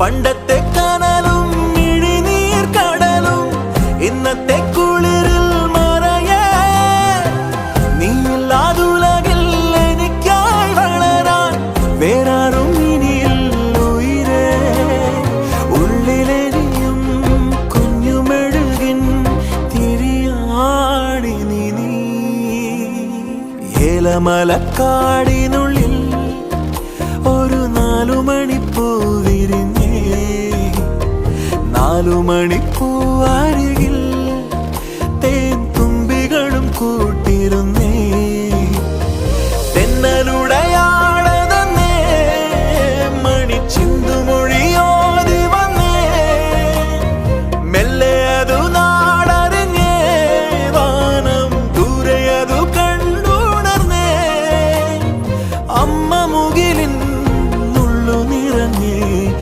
പണ്ടത്തെ കനലും ഇഴിനീർ കടലും ഇന്നത്തെ കുളിരിൽ മറയേ. നീല്ലാതുലകിൽ എനിക്കായി വളരാൻ വേറാറും ഇനിയിൽ ഉയിരേ. ഉള്ളിലെരിയും കുഞ്ഞുമെഴുകിൻ തിരിയാണി നീ. ഏലമലക്കാടിനുള്ളിൽ ഒരു നാലുമണിപ്പൂ വിരിഞ്ഞേ നാലുമണിക്കൂവാരികിൽ തേൻ തുമ്പികളും കൂട്ടിരുന്നേ.